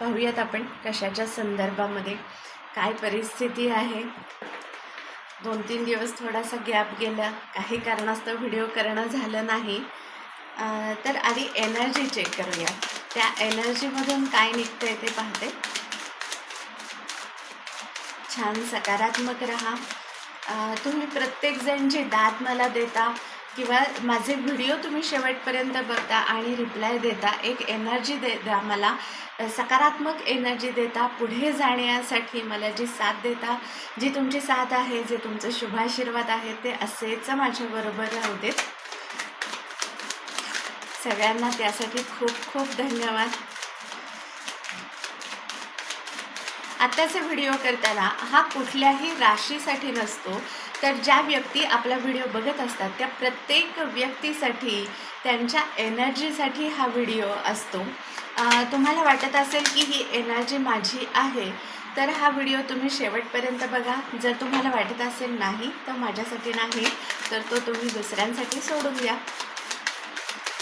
पाहूयात आपण कशाच्या संदर्भामध्ये काय परिस्थिती आहे. दोन तीन दिवस थोडासा गॅप गेला काही कारणास्तव व्हिडिओ करणं झालं नाही. तर आधी एनर्जी चेक करूया. त्या एनर्जीमधून काय निघतंय ते पाहते. छान सकारात्मक राहा. तुम्ही प्रत्येकजण जे दात मला देता किंवा माझे व्हिडिओ तुम्ही शेवटपर्यंत बघता आणि रिप्लाय देता एक एनर्जी दे द्या मला. सकारात्मक एनर्जी देता पुढे जाण्यासाठी मला जी साथ देता जी तुमची साथ आहे जे तुमचं शुभाशीर्वाद आहे ते असेच माझ्याबरोबर राहू देत. सगळ्यांना त्यासाठी खूप खूप धन्यवाद. आत्ताचे व्हिडिओ करताना हा कुठल्याही राशीसाठी नसतो. तर ज्या व्यक्ती आपला व्हिडिओ बघत असतात त्या प्रत्येक व्यक्तीसाठी त्यांच्या एनर्जीसाठी हा व्हिडिओ असतो. तुम्हाला वाटत असेल की ही एनर्जी माझी आहे तर हा व्हिडिओ तुम्ही शेवटपर्यंत बघा. जर तुम्हाला वाटत असेल नाही तर माझ्यासाठी नाही तर तो तुम्ही दुसऱ्यांसाठी सोडून द्या.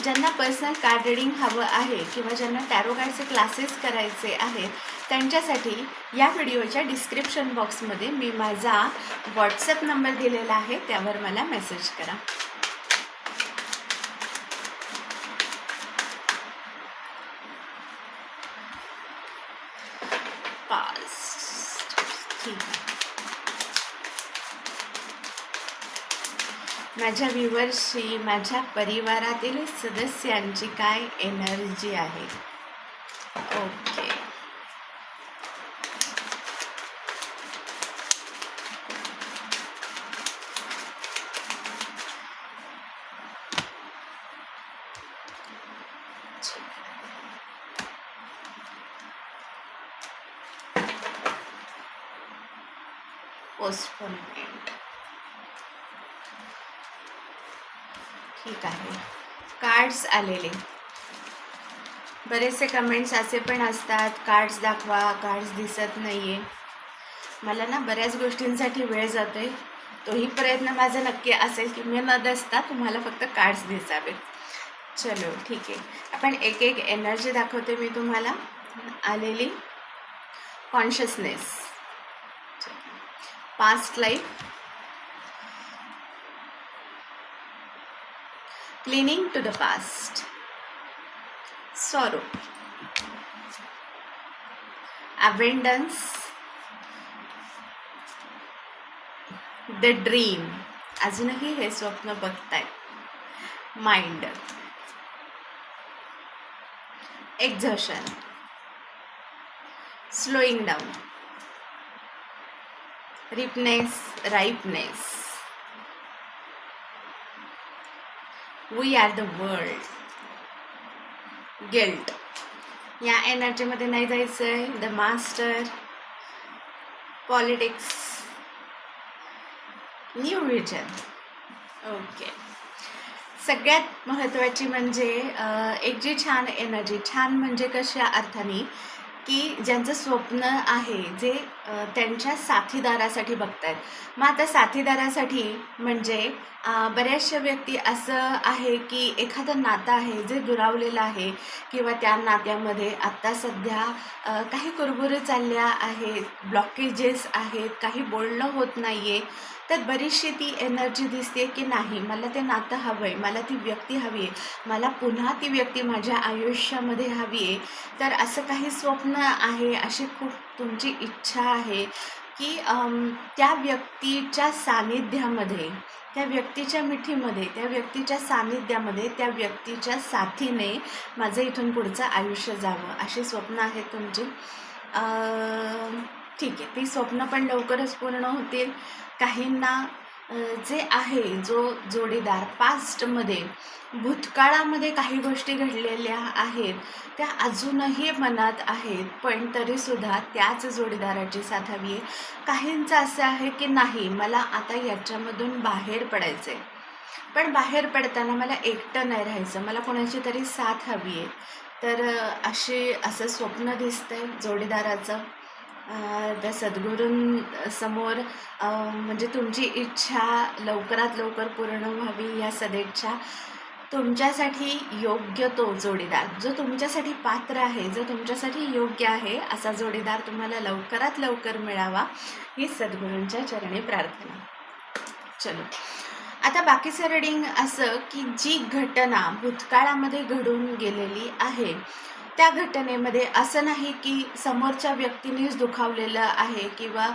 ज्यांना पर्सनल कार्ड रिडिंग हवं आहे किंवा ज्यांना टॅरो कार्डचे क्लासेस करायचे आहेत त्यांच्यासाठी या व्हिडिओच्या डिस्क्रिप्शन बॉक्समध्ये मी माझा व्हॉट्सअप नंबर दिलेला आहे त्यावर मला मेसेज करा. माझ्या व्ह्युअर्सशी माझ्या परिवारातील सदस्यांची काय एनर्जी आहे ओके पोस्टपोनमेंट ठीक आहे कार्ड्स आलेले. बरेचसे कमेंट्स असे पण असतात कार्ड्स दाखवा कार्ड्स दिसत नाही आहे मला ना बऱ्याच गोष्टींसाठी वेळ जातो आहे तोही प्रयत्न माझा नक्की असेल की मी न दसता तुम्हाला फक्त कार्ड्स दिसावे चलो ठीक आहे. आपण एक एक एनर्जी दाखवते मी तुम्हाला. आलेली consciousness past life clinging to the past, sorrow, abundance, the dream, अजूनही हे स्वप्न बघताय mind exertion slowing down ripeness ripeness we are the world guilt या एनर्जीमध्ये नाही जायचं आहे the master politics new region okay सगळ्यात महत्त्वाची म्हणजे एक जी छान एनर्जी छान म्हणजे कशा अर्थाने? की ज्यांचं स्वप्न आहे जे त्यांच्या साथीदारासाठी बघतायत. मग आता साथीदारासाठी म्हणजे बऱ्याचशा व्यक्ती असं आहे की एखादं नातं आहे जे दुरावलेलं आहे किंवा त्या नात्यामध्ये आत्ता सध्या काही कुरबुरे चालल्या आहेत ब्लॉकेजेस आहेत काही बोलणं होत नाही आहे तर बरीचशी ती एनर्जी दिसते की नाही? मला ते नातं हवं आहे मला ती व्यक्ती हवी आहे मला पुन्हा ती व्यक्ती माझ्या आयुष्यामध्ये हवी आहे. तर असं काही स्वप्न आहे अशी खूप तुमची इच्छा आहे की त्या व्यक्तीच्या सानिध्यामध्ये त्या व्यक्तीच्या मिठीमध्ये त्या व्यक्तीच्या सानिध्यामध्ये त्या व्यक्तीच्या साथीने माझं इथून पुढचं आयुष्य जावं अशी स्वप्न आहेत तुमची. ठीक आहे. ती स्वप्न पण लवकरच पूर्ण होतील. काहींना जे आहे जो जोडीदार पास्टमध्ये भूतकाळामध्ये काही गोष्टी घडलेल्या आहेत त्या अजूनही मनात आहेत पण तरीसुद्धा त्याच जोडीदाराची साथ हवी आहे. काहींचं असं आहे की नाही मला आता याच्यामधून बाहेर पडायचं आहे पण बाहेर पडताना मला एकटं नाही राहायचं मला कोणाची तरी साथ हवी आहे. तर अशी असं स्वप्न दिसतंय जोडीदाराचं. त्या सद्गुरूंसमोर म्हणजे तुमची इच्छा लवकरात लवकर पूर्ण व्हावी या सदिच्छा. तुमच्यासाठी योग्य तो जोडीदार जो तुमच्यासाठी पात्र आहे जो तुमच्यासाठी योग्य आहे असा जोडीदार तुम्हाला लवकरात लवकर मिळावा ही सद्गुरूंच्या चरणी प्रार्थना. चलो. आता बाकीचं रिडिंग असं की जी घटना भूतकाळामध्ये घडून गेलेली आहे त्या घटनेमध्ये असं नाही की समोरच्या व्यक्तीनेच दुखावलेलं आहे किंवा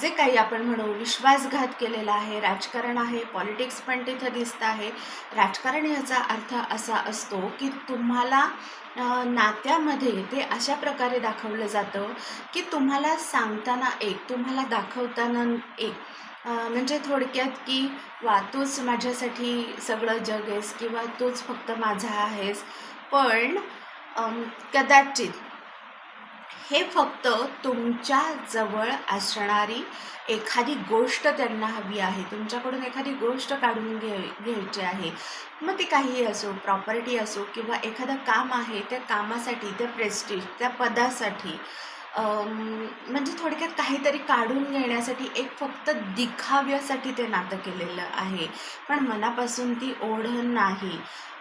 जे काही आपण म्हणू विश्वासघात केलेला आहे राजकारण आहे पॉलिटिक्स पण तिथं दिसतं आहे. राजकारण याचा अर्थ असा असतो की तुम्हाला नात्यामध्ये ते अशा प्रकारे दाखवलं जातं की तुम्हाला सांगताना एक तुम्हाला दाखवताना एक म्हणजे थोडक्यात की वा तूच माझ्यासाठी सगळं जग आहेस किंवा तूच फक्त माझा आहेस. पण कदाचित. हे फक्त तुमच्या जवळ असणारी एखादी गोष्ट त्यांना हवी आहे. तुमच्याकडून एखादी गोष्ट काढून घे घ्यायची आहे. मग ती काहीही असो प्रॉपर्टी असो किंवा एखादं काम आहे त्या कामासाठी त्या प्रेस्टिज त्या पदासाठी म्हणजे थोडक्यात काहीतरी काढून घेण्यासाठी एक फक्त दिखाव्यासाठी ते नातं केलेलं आहे. पण मनापासून ती ओढ नाही.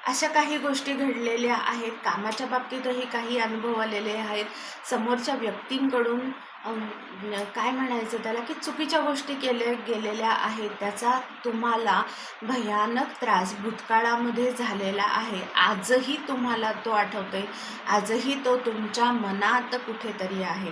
अशा काही गोष्टी घडलेल्या आहेत. कामाच्या बाबतीतही काही अनुभव आलेले आहेत. समोरच्या व्यक्तींकडून काय म्हणायचं त्याला की चुकीच्या गोष्टी केल्या गेलेल्या आहेत. त्याचा तुम्हाला भयानक त्रास भूतकाळामध्ये झालेला आहे. आजही तुम्हाला तो आठवतोय. आजही तो तुमच्या मनात कुठेतरी आहे.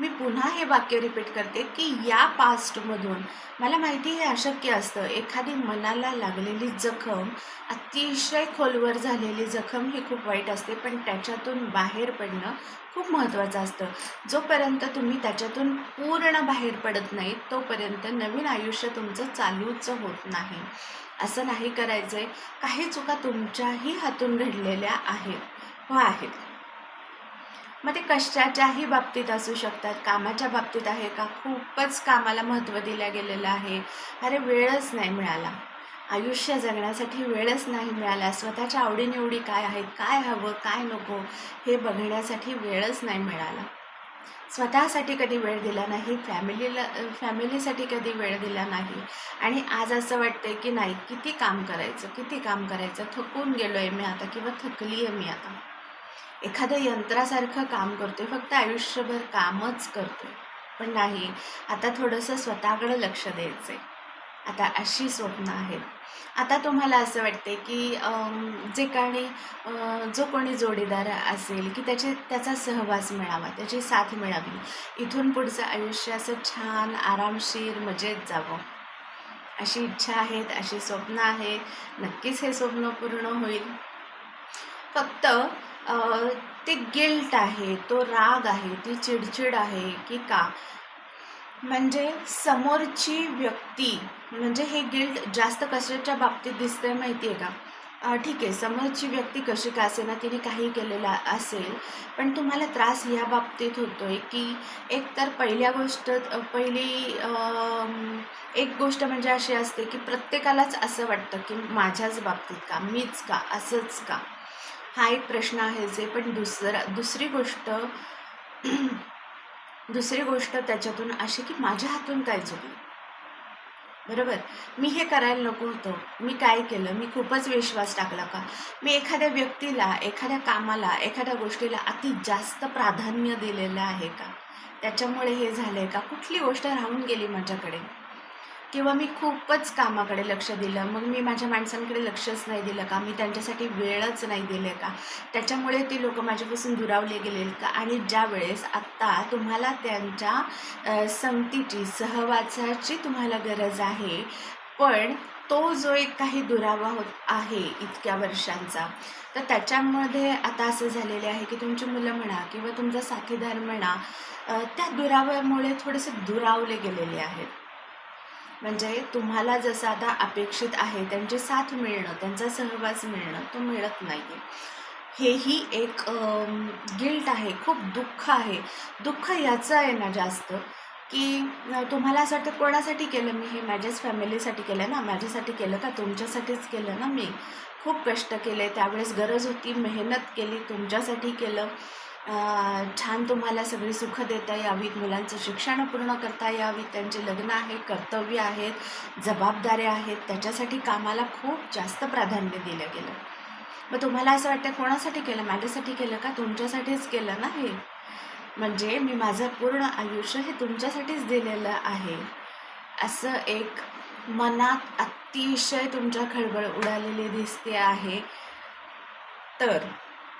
मी पुन्हा हे वाक्य रिपीट करते की या पास्टमधून मला माहिती हे अशक्य असतं. एखादी मनाला लागलेली जखम अतिशय खोलवर झालेली जखम ही खूप वाईट असते पण त्याच्यातून बाहेर पडणं खूप महत्त्वाचं असतं. जोपर्यंत तुम्ही त्याच्यातून पूर्ण बाहेर पडत नाही तोपर्यंत नवीन आयुष्य तुमचं चालूच होत नाही. असं नाही करायचं आहे काही चुका तुमच्याही हातून घडलेल्या आहेत. हो आहेत. मग ते कशाच्याही बाबतीत असू शकतात. कामाच्या बाबतीत आहे का? खूपच कामाला महत्त्व दिलं गेलेलं आहे. अरे वेळच नाही मिळाला. आयुष्य जगण्यासाठी वेळच नाही मिळाला. स्वतःच्या आवडीनिवडी काय आहेत? काय हवं? काय नको? हे बघण्यासाठी वेळच नाही मिळाला. स्वतःसाठी कधी वेळ दिला नाही फॅमिलीला फॅमिलीसाठी कधी वेळ दिला नाही. आणि आज असं वाटतं की नाही किती काम करायचं? किती काम करायचं? थकून गेलो आहे मी आता किंवा थकली आहे मी आता. एखादं यंत्रासारखं काम करतोय फक्त आयुष्यभर कामच करतोय. पण नाही आता थोडंसं स्वतःकडं लक्ष द्यायचं आहे आता अशी स्वप्न आहेत. आता तुम्हाला असं वाटते की जे काही जो कोणी जोडीदार असेल की त्याचे त्याचा सहवास मिळावा त्याची साथ मिळावी इथून पुढचं आयुष्य असं छान आरामशीर मजेत जावं. अशी इच्छा आहेत अशी स्वप्न आहेत नक्कीच हे स्वप्न पूर्ण होईल. फक्त ते गिल्ट आहे तो राग आहे ती चिडचिड आहे की का? म्हणजे समोरची व्यक्ती म्हणजे हे गिल्ट जास्त कशाच्या बाबतीत दिसतंय माहिती आहे का ठीक आहे समोरची व्यक्ती कशी का असेना तिने काही केलेलं असेल पण तुम्हाला त्रास या बाबतीत होतो आहे की एक तर पहिल्या गोष्ट पहिली एक गोष्ट म्हणजे अशी असते की प्रत्येकालाच असं वाटतं की माझ्याच बाबतीत का मीच का असंच का? हा एक प्रश्न आहे जे पण दुसरा दुसरी गोष्ट दुसरी गोष्ट त्याच्यातून अशी की माझ्या हातून काय चुकलं? बरोबर? मी हे करायला नको होतं. मी काय केलं? मी खूपच विश्वास टाकला का? मी एखाद्या व्यक्तीला एखाद्या कामाला एखाद्या गोष्टीला अति जास्त प्राधान्य दिलेलं आहे का? त्याच्यामुळे हे झालं आहे का? कुठली गोष्ट राहून गेली माझ्याकडे? किंवा मी खूपच कामाकडे लक्ष दिलं. मग मी माझ्या माणसांकडे लक्षच नाही दिलं का? मी त्यांच्यासाठी वेळच नाही दिले का? त्याच्यामुळे ते लोक माझ्यापासून दुरावले गेले का? आणि ज्या वेळेस आत्ता तुम्हाला त्यांच्या संगतीची सहवासाची तुम्हाला गरज आहे पण तो जो एक काही दुरावा होत आहे इतक्या वर्षांचा तर त्याच्यामध्ये आता असं झालेले आहे की तुमची मुलं म्हणा किंवा तुमचा साथीदार म्हणा त्या दुराव्यामुळे थोडेसे दुरावले गेलेले आहेत. म्हणजे तुम्हाला जसं आता अपेक्षित आहे त्यांची साथ मिळणं त्यांचा सहवास मिळणं तो मिळत नाही आहे हेही एक गिल्ट आहे खूप दुःख आहे. दुःख याचं आहे ना जास्त की तुम्हाला असं वाटतं कोणासाठी केलं मी हे? माझ्याच फॅमिलीसाठी केलं ना? माझ्यासाठी केलं का? तुमच्यासाठीच केलं ना मी? खूप कष्ट केले त्यावेळेस गरज होती मेहनत केली तुमच्यासाठी केलं. छान तुम्हाला सगळी सुख देता यावीत मुलांचं शिक्षण पूर्ण करता यावीत त्यांचे लग्न आहे कर्तव्य आहेत जबाबदाऱ्या आहेत त्याच्यासाठी कामाला खूप जास्त प्राधान्य दिलं गेलं. मग तुम्हाला असं वाटतं कोणासाठी केलं? माझ्यासाठी केलं का? तुमच्यासाठीच केलं ना हे? म्हणजे मी माझं पूर्ण आयुष्य हे तुमच्यासाठीच दिलेलं आहे. असं एक मनात अतिशय तुमच्या खळबळ उडालेली दिसते आहे. तर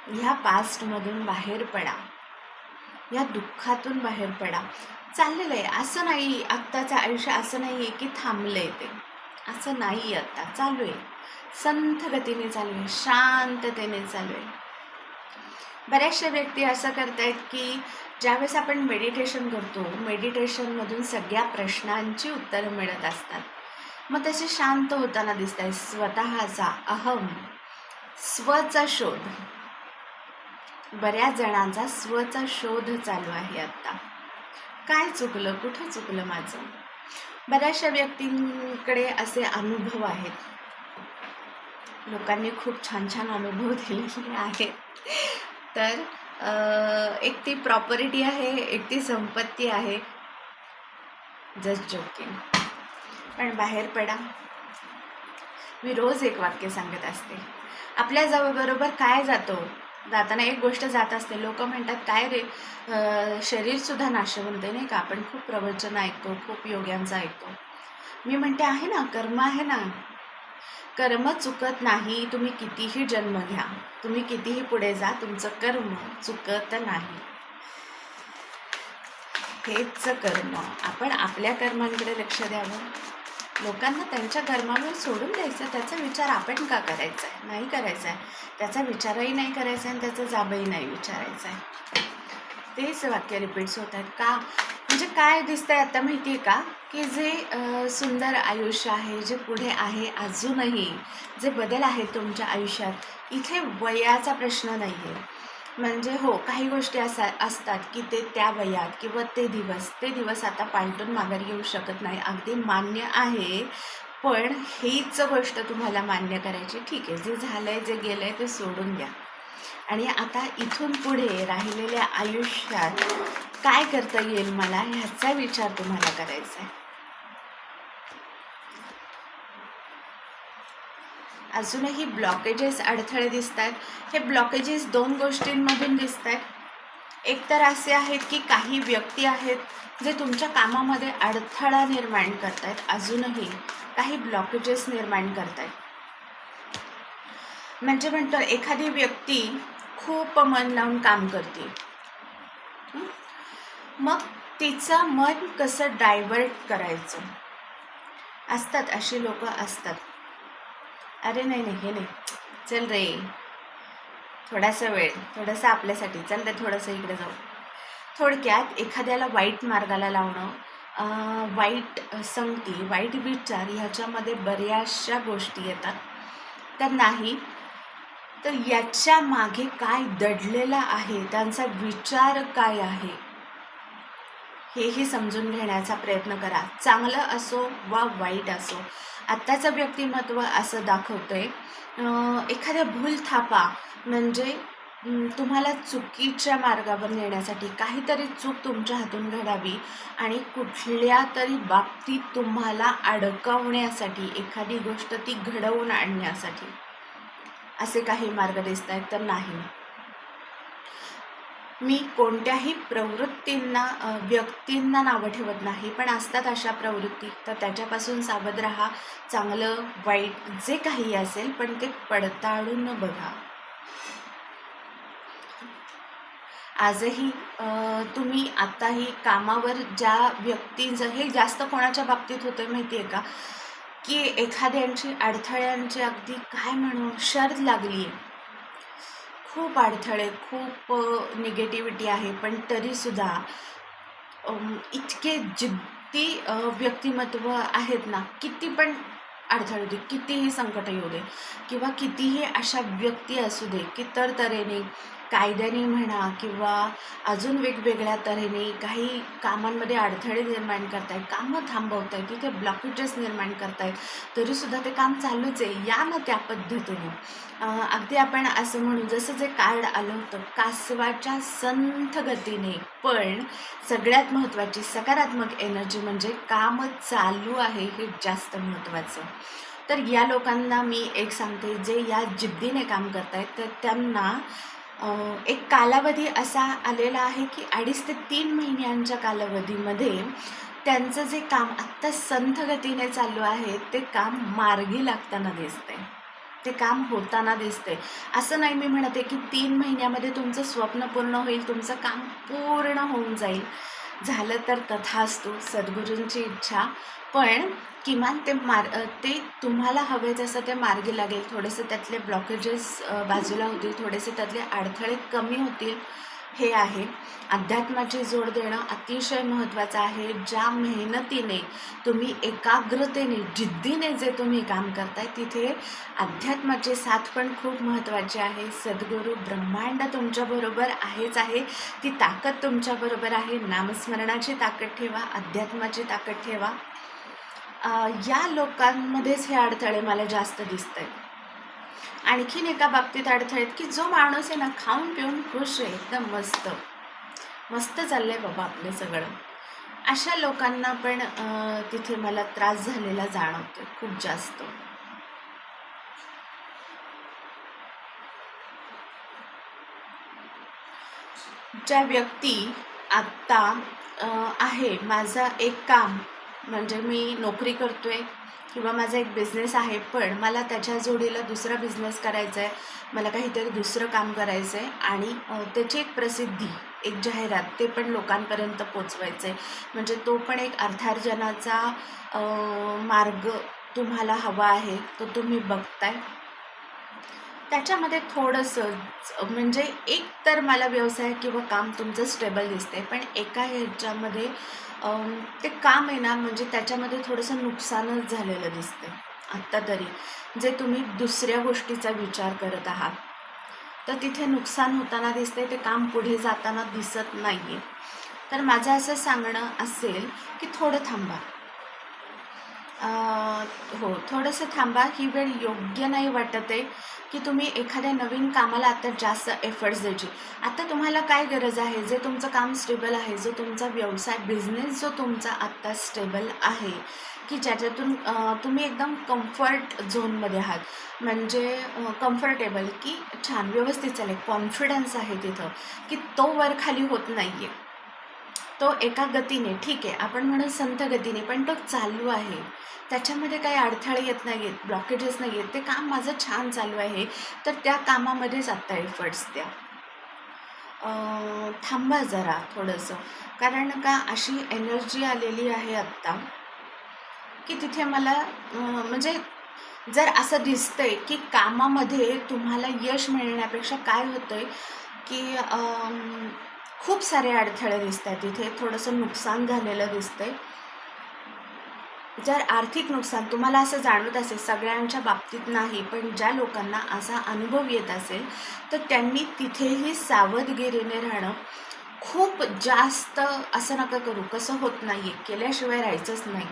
ह्या पास्टमधून बाहेर पडा. या दुःखातून बाहेर पडा. चाललेलं आहे असं नाही आत्ताचं आयुष्य असं नाही आहे की थांबलं आहे ते. असं नाही आत्ता चालू आहे संथ गतीने चालू आहे शांततेने चालू आहे बऱ्याचशा व्यक्ती असं करतायत की ज्यावेळेस आपण मेडिटेशन करतो मेडिटेशनमधून सगळ्या प्रश्नांची उत्तरं मिळत असतात. मग तसे शांत होताना दिसत आहे स्वतःचा अहम स्वचा शोध. बऱ्याच जणांचा स्वचा शोध चालू आहे आत्ता. काय चुकलं? कुठं चुकलं माझं? बऱ्याचशा व्यक्तींकडे असे अनुभव आहेत. लोकांनी खूप छान छान अनुभव दिलेले आहेत. तर एक ती प्रॉपर्टी आहे एक ती संपत्ती आहे. जस्ट जोकिंग पण बाहेर पडा. मी रोज एक वाक्य सांगत असते. आपल्या जवळबरोबर काय जातो? जाताना एक गोष्ट जात असते. लोक म्हणतात काय रे? शरीरसुद्धा नाशवंत आहे नाही का? आपण खूप प्रवचन ऐकतो खूप योग्यांचं ऐकतो. मी म्हणते आहे ना कर्म आहे ना. कर्म चुकत नाही तुम्ही कितीही जन्म घ्या. तुम्ही कितीही पुढे जा तुमचं कर्म चुकत नाही. हेच कर्म. आपण आपल्या कर्मांकडे लक्ष द्यावं. लोकांना त्यांच्या कर्मावर सोडून द्यायचं त्याचा विचार आपण का करायचा आहे? नाही करायचा आहे. त्याचा विचारही नाही करायचा आणि त्याचा जाबही नाही विचारायचा आहे. तेच वाक्य रिपीट्स होत आहेत का? म्हणजे काय दिसतंय आता माहिती आहे का? की जे सुंदर आयुष्य आहे जे पुढे आहे अजूनही जे बदल आहेत तुमच्या आयुष्यात इथे वयाचा प्रश्न नाही आहे म्हणजे हो काही गोष्टी असा असतात की ते त्या वयात किंवा ते दिवस ते दिवस आता पालटून माघारी येऊ शकत नाही. अगदी मान्य आहे पण हीच गोष्ट तुम्हाला मान्य करायची. ठीक आहे जे झालं आहे जे गेलं आहे ते सोडून द्या. आणि आता इथून पुढे राहिलेल्या आयुष्यात काय करता येईल मला? ह्याचा विचार तुम्हाला करायचा आहे. अजूनही ब्लॉकेजेस अडथळे दिसत आहेत हे ब्लॉकेजेस दोन गोष्टींमधून दिसत आहेत एक तर असे आहेत की काही व्यक्ती आहेत जे तुमच्या कामामध्ये अडथळा निर्माण करत आहेत अजूनही काही ब्लॉकेजेस निर्माण करत आहेत म्हणजे म्हणतो एखादी व्यक्ती खूप मन लावून काम करते. मग तिचं मन कसं डायव्हर्ट करायचं? असतात अशी लोक असतात. अरे नाही नाही हे नाही. चल रे. थोडासा वेळ थोडंसं आपल्यासाठी. चल ते थोडंसं इकडे जाऊ. थोडक्यात एखाद्याला वाईट मार्गाला लावणं वाईट संगती वाईट विचार ह्याच्यामध्ये बऱ्याचशा गोष्टी येतात. तर नाही तर याच्या मागे काय दडलेलं आहे त्यांचा विचार काय आहे हेही समजून घेण्याचा प्रयत्न करा. चांगलं असो वा वाईट असो आत्ताचं व्यक्तिमत्व असं दाखवतं आहे एखाद्या भूल थापा म्हणजे तुम्हाला चुकीच्या मार्गावर नेण्यासाठी काहीतरी चूक तुमच्या हातून घडावी आणि कुठल्या तरी बाबतीत तुम्हाला अडकवण्यासाठी एखादी गोष्ट ती घडवून आणण्यासाठी. असे काही मार्ग दिसत आहेत तर नाही. मी कोणत्याही प्रवृत्तींना व्यक्तींना नावं ठेवत नाही. पण असतात अशा प्रवृत्ती. तर त्याच्यापासून सावध राहा. चांगलं वाईट जे काही असेल पण ते पडताळून बघा. आजही तुम्ही आत्ताही कामावर ज्या व्यक्तींचं हे जास्त कोणाच्या बाबतीत होतं माहिती आहे का? की एखाद्यांची अडथळ्यांची अगदी काय म्हणू शर्द लागली आहे खूप अडथळे खूप निगेटिव्हिटी आहे. पण तरीसुद्धा इतके जिद्दी व्यक्तिमत्व आहेत ना किती पण अडथळे दे कितीही संकट येऊ दे किंवा कितीही अशा व्यक्ती असू दे की तरतऱ्हेने कायद्याने म्हणा किंवा अजून वेगवेगळ्या तऱ्हेने काही कामांमध्ये अडथळे निर्माण करतायत कामं थांबवत आहेत तिथे ब्लॉकेजेस निर्माण करतायत तरीसुद्धा ते काम चालूच आहे या ना त्या पद्धतीने. अगदी आपण असं म्हणू जसं जे कार्ड आलं होतं कासवाच्या संथ गतीने पण सगळ्यात महत्त्वाची सकारात्मक एनर्जी म्हणजे काम चालू आहे हे जास्त महत्त्वाचं तर या लोकांना मी एक सांगते जे या जिद्दीने काम करतायत तर त्यांना एक कालावधी असा आलेला आहे की अडीच ते तीन महिन्यांच्या कालावधीमध्ये त्यांचं जे काम आत्ता संथ गतीने चालू आहे ते काम मार्गी लागताना दिसते. ते काम होताना दिसते. असं नाही मी म्हणते की तीन महिन्यामध्ये तुमचं स्वप्न पूर्ण होईल तुमचं काम पूर्ण होऊन जाईल. झालं तर तथास्तू. सद्गुरूंची इच्छा पण किमान ते मार ते तुम्हाला हवे तसं ते मार्गी लागेल थोडेसे त्यातले ब्लॉकेजेस बाजूला होतील थोडेसे त्यातले अडथळे कमी होतील हे आहे. अध्यात्माची जोड देणं अतिशय महत्त्वाचं आहे. ज्या मेहनतीने तुम्ही एकाग्रतेने जिद्दीने जे तुम्ही काम करताय तिथे अध्यात्माची साथ पण खूप महत्त्वाची आहे. सद्गुरू ब्रह्मांड तुमच्याबरोबर आहेच आहे. ती ताकद तुमच्याबरोबर आहे. नामस्मरणाची ताकद ठेवा अध्यात्माची ताकद ठेवा. या लोकांमध्येच हे अडथळे मला जास्त दिसत आहेत आणखीन एका बाबतीत अडथळे आहेत की जो माणूस आहे ना खाऊन पिऊन खुश आहे एकदम मस्त. मस्त चाललं आहे बाबा आपलं सगळं. अशा लोकांना पण तिथे मला त्रास झालेला जाणवतो खूप जास्त. ज्या व्यक्ती आत्ता आहे माझं एक काम म्हणजे मी नोकरी करतो आहे किंवा माझा एक बिझनेस आहे पण मला त्याच्या जोडीला दुसरा बिझनेस करायचा आहे मला काहीतरी दुसरं काम करायचं आहे आणि त्याची एक प्रसिद्धी एक जाहिरात ते पण लोकांपर्यंत पोचवायचं आहे म्हणजे तो पण एक अर्थार्जनाचा मार्ग तुम्हाला हवा आहे तो तुम्ही बघताय. त्याच्यामध्ये थोडंसं म्हणजे एक तर मला व्यवसाय किंवा काम तुमचं स्टेबल दिसते पण एका ह्याच्यामध्ये ते काम आहे ना म्हणजे त्याच्यामध्ये थोडंसं नुकसानच झालेलं दिसतं आत्ता तरी. जे तुम्ही दुसऱ्या गोष्टीचा विचार करत आहात तर तिथे नुकसान होताना दिसते ते काम पुढे जाताना दिसत नाही आहे तर माझं असं सांगणं असेल की थोडं थांबा. हो थोडंसं थांबा. ही वेळ योग्य नाही वाटत आहे की तुम्ही एखाद्या नवीन कामाला आता जास्त एफर्ट्स द्यायची. आता तुम्हाला काय गरज आहे? जे तुमचं काम स्टेबल आहे जो तुमचा व्यवसाय बिझनेस जो तुमचा आत्ता स्टेबल आहे की ज्याच्यातून तुम्ही एकदम कम्फर्ट झोनमध्ये आहात. म्हणजे कम्फर्टेबल की छान व्यवस्थित चालेल. कॉन्फिडन्स आहे तिथं की तो वर खाली होत नाही आहे तो एका गतीने ठीक आहे आपण म्हणू संथ गतीने पण तो चालू आहे. त्याच्यामध्ये काही अडथळे येत नाही आहेत ब्लॉकेजेस नाही आहेत ते काम माझं छान चालू आहे तर त्या कामामध्येच आत्ता एफर्ट्स द्या थांबा जरा थोडंसं कारण का अशी एनर्जी आलेली आहे आत्ता की तिथे मला म्हणजे जर असं दिसतंय की कामामध्ये तुम्हाला यश मिळण्यापेक्षा काय होतं आहे की खूप सारे अडथळे दिसत आहेत तिथे थोडंसं नुकसान झालेलं दिसतंय. जर आर्थिक नुकसान तुम्हाला असं जाणवत असेल सगळ्यांच्या बाबतीत नाही पण ज्या लोकांना असा अनुभव येत असेल तर त्यांनी तिथेही सावधगिरीने राहणं खूप जास्त असं नका करू. कसं होत नाही आहे केल्याशिवाय राहायचंच नाही.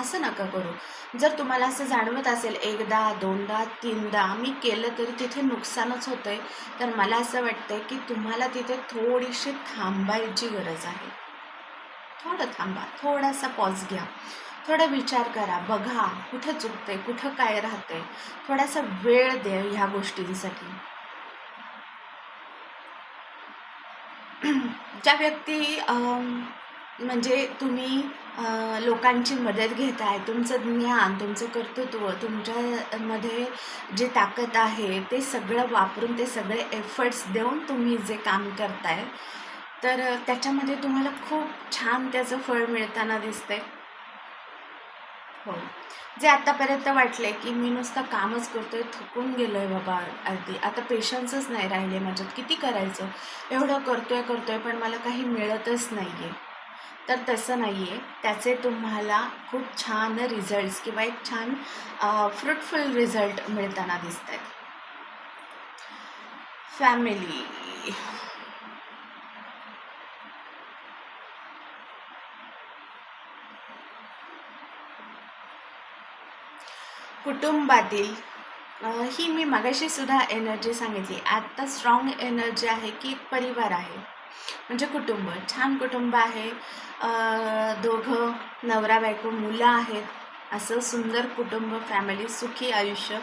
असं नका करू. जर तुम्हाला असं जाणवत असेल एकदा दोनदा तीनदा मी केलं तरी तिथे नुकसानच होतं आहे तर मला असं वाटतं की तुम्हाला तिथे थोडीशी थांबायची गरज आहे. थोडं थांबा थोडासा पॉज घ्या. थोडा विचार करा बघा कुठं चुकते कुठं काय राहतंय. थोडासा वेळ द्या ह्या गोष्टींसाठी. ज्या व्यक्ती म्हणजे तुम्ही लोकांची मदत घेत आहे. तुमचं ज्ञान तुमचं कर्तृत्व तुमच्यामध्ये जे ताकद आहे ते सगळं वापरून ते सगळे एफर्ट्स देऊन तुम्ही जे काम करताय. तर त्याच्यामध्ये तुम्हाला खूप छान त्याचं फळ मिळताना दिसतंय. हो. जे आत्तापर्यंत वाटले की मी नुसतं कामच करतोय थकून गेलो आहे बाबा अगदी. आता पेशन्सच नाही राहिले माझ्यात. किती करायचं? एवढं करतोय करतोय पण मला काही मिळतच नाही आहे तर तसं नाही आहे त्याचे तुम्हाला खूप छान रिझल्ट्स किंवा एक छान फ्रुटफुल रिझल्ट मिळताना दिसत आहेत फॅमिली कुटुंबातील ही मी मगाशी सुद्धा एनर्जी सांगितली. आत्ता स्ट्रॉंग एनर्जी आहे की एक परिवार आहे. म्हणजे कुटुंब छान कुटुंब आहे. दोघं नवरा बायको मुलं आहेत. असं सुंदर कुटुंब फॅमिली सुखी आयुष्य.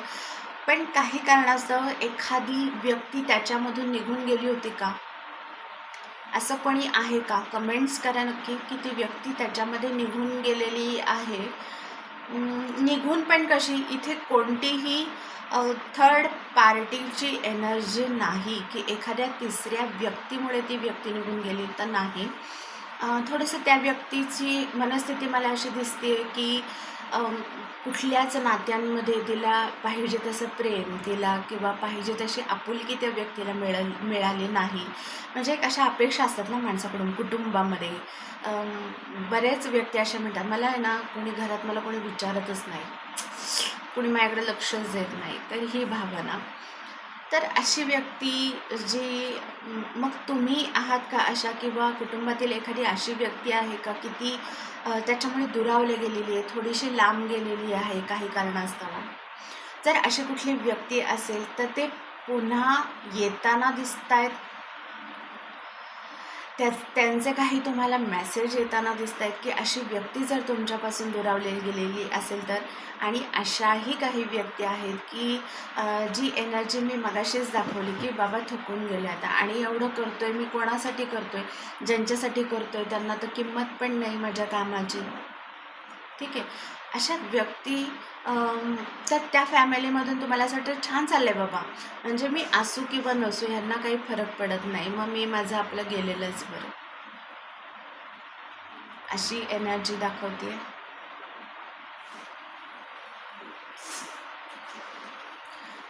पण काही कारणास्तव एखादी व्यक्ती त्याच्यामधून निघून गेली होती का? असं कोणी आहे का? कमेंट्स करा नक्की की ती व्यक्ती त्याच्यामध्ये निघून गेलेली आहे. निघून पण कशी इथे कोणतीही थर्ड पार्टीची एनर्जी नाही की एखाद्या तिसऱ्या व्यक्तीमुळे ती व्यक्ती निघून गेली तर नाही. थोडंसं त्या व्यक्तीची मनस्थिती मला अशी दिसते की कुठल्याच नात्यांमध्ये तिला पाहिजे तसं प्रेम तिला किंवा पाहिजे तशी आपुलकी त्या व्यक्तीला मिळ मिळाली नाही. म्हणजे एक अशा अपेक्षा असतात ना माणसाकडून कुटुंबामध्ये. बऱ्याच व्यक्ती अशा म्हणतात मला आहे ना कोणी घरात मला कोणी विचारतच नाही. कोणी माझ्याकडे लक्षच देत नाही. तर ही भावना. तर अशी व्यक्ती जी मग तुम्ही आहात का अशा किंवा कुटुंबातील एखादी अशी व्यक्ती आहे का की ती त्याच्यामुळे दुरावली गेलेली आहे थोडीशी लांब गेलेली आहे काही कारणास्तव? जर अशी कुठली व्यक्ती असेल तर ते पुन्हा येताना दिसत आहेत त्या त्यांचे काही तुम्हाला मेसेज येताना दिसत आहेत की अशी व्यक्ती जर तुमच्यापासून दुरावलेली गेलेली असेल तर? आणि अशाही काही व्यक्ती आहेत की जी एनर्जी मी मगाशीच दाखवली की बाबा थकून गेले आता. आणि एवढं करतो आहे मी कोणासाठी करतो आहे ज्यांच्यासाठी करतो आहे त्यांना तर किंमत पण नाही माझ्या कामाची. ठीक आहे. अशा व्यक्ती तर त्या फॅमिलीमधून तुम्हाला असं वाटतं छान चाललं आहे बाबा. म्हणजे मी असू किंवा नसू ह्यांना काही फरक पडत नाही. मग मी माझं आपलं गेलेलंच बरं. अशी एनर्जी दाखवते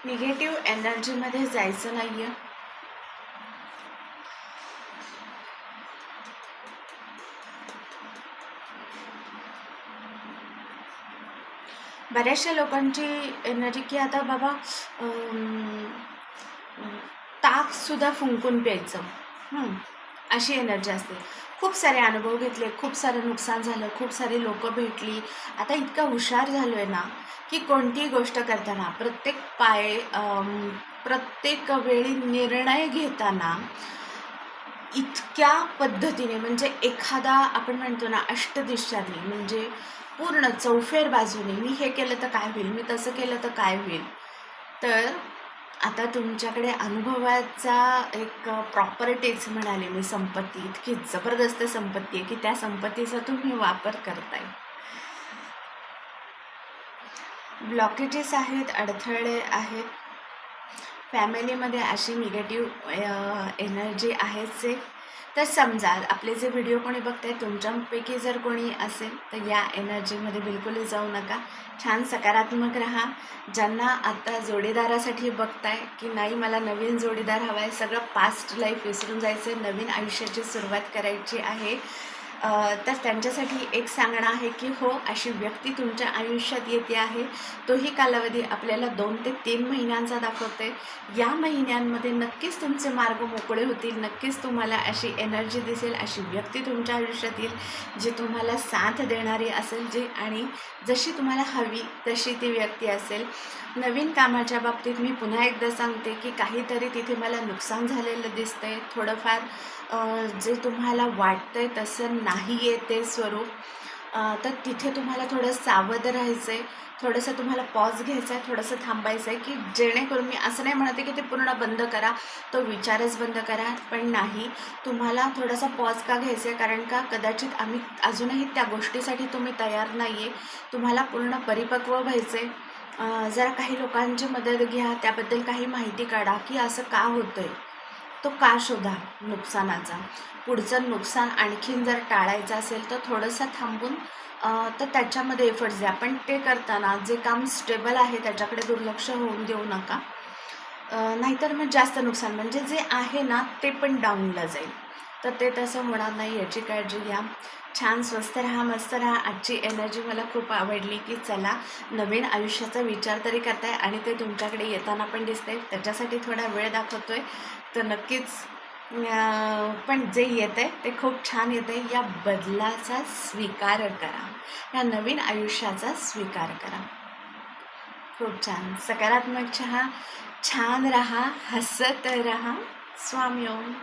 निगेटिव्ह एनर्जीमध्ये जायचं नाही आहे बऱ्याचशा लोकांची एनर्जी की आता बाबा ताकसुद्धा फुंकून प्यायचं. अशी एनर्जी असते. खूप सारे अनुभव घेतले खूप सारं नुकसान झालं खूप सारी लोकं भेटली. आता इतका हुशार झालो आहे ना की कोणतीही गोष्ट करताना प्रत्येक पाय प्रत्येक वेळी निर्णय घेताना इतक्या पद्धतीने म्हणजे एखादा आपण म्हणतो ना अष्टदिशांनी म्हणजे पूर्ण चौफेर बाजूने. मी हे केलं तर काय होईल? मी तसं केलं तर काय होईल? तर आता तुमच्याकडे अनुभवाचा एक प्रॉपर्टीच म्हणाले मी संपत्ती. इतकी जबरदस्त संपत्ती आहे की त्या संपत्तीचा तुम्ही वापर करताय. ब्लॉकेजेस आहेत अडथळे आहेत. फॅमिलीमध्ये अशी निगेटिव्ह एनर्जी आहेच आहे तर समजा आपले जे व्हिडिओ कोणी बघताय तुमच्यापैकी जर कोणी असेल तर या एनर्जीमध्ये बिलकुलही जाऊ नका. छान सकारात्मक राहा. ज्यांना आता जोडीदारासाठी बघताय की नाही मला नवीन जोडीदार हवा आहे सगळं पास्ट लाईफ विसरून जायचं आहे नवीन आयुष्याची सुरुवात करायची आहे. तर त्यांच्यासाठी एक सांगणं आहे की हो अशी व्यक्ती तुमच्या आयुष्यात येते आहे. तोही कालावधी आपल्याला दोन ते तीन महिन्यांचा दाखवते या महिन्यांमध्ये नक्कीच तुमचे मार्ग मोकळे होतील. नक्कीच तुम्हाला अशी एनर्जी दिसेल अशी व्यक्ती तुमच्या आयुष्यात येईल जी तुम्हाला साथ देणारी असेल जी आणि जशी तुम्हाला हवी तशी ती व्यक्ती असेल. नवीन कामाच्या बाबतीत मी पुन्हा एकदा सांगते की काहीतरी तिथे मला नुकसान झालेलं दिसतंय. थोडंफार जे तुम्हाला वाटतं आहे तसं नाही आहे ते स्वरूप तर तिथे तुम्हाला थोडं सावध राहायचं आहे थोडंसं तुम्हाला पॉज घ्यायचा आहे थोडंसं थांबायचं आहे की जेणेकरून मी असं नाही म्हणते की ते पूर्ण बंद करा तो विचारच बंद करा पण नाही. तुम्हाला थोडासा पॉज का घ्यायचा आहे कारण का कदाचित आम्ही अजूनही त्या गोष्टीसाठी तुम्ही तयार नाही आहे तुम्हाला पूर्ण परिपक्व व्हायचं आहे जरा काही लोकांची मदत घ्या त्याबद्दल काही माहिती काढा की असं का होतं आहे तो का शोधा नुकसानाचा? पुढचं नुकसान आणखीन जर टाळायचं असेल तर थोडंसं थांबून तर त्याच्यामध्ये एफर्ट्स द्या. पण ते करताना जे काम स्टेबल आहे त्याच्याकडे दुर्लक्ष होऊन देऊ नका. नाहीतर मग जास्त नुकसान. म्हणजे जे आहे ना ते पण डाऊनला जाईल. तर ते तसं होणार नाही याची काळजी घ्या. छान स्वस्त राहा मस्त राहा. आजची एनर्जी मला खूप आवडली की चला नवीन आयुष्याचा विचार तरी करताय आणि ते तुमच्याकडे येताना पण दिसतंय. त्याच्यासाठी थोडा वेळ दाखवतोय. तर नक्कीच पण जे येत आहे ते खूप छान येत आहे या बदलाचा स्वीकार करा. या नवीन आयुष्याचा स्वीकार करा. खूप छान. सकारात्मक चहा. छान रहा. हसत रहा. स्वामी ओम.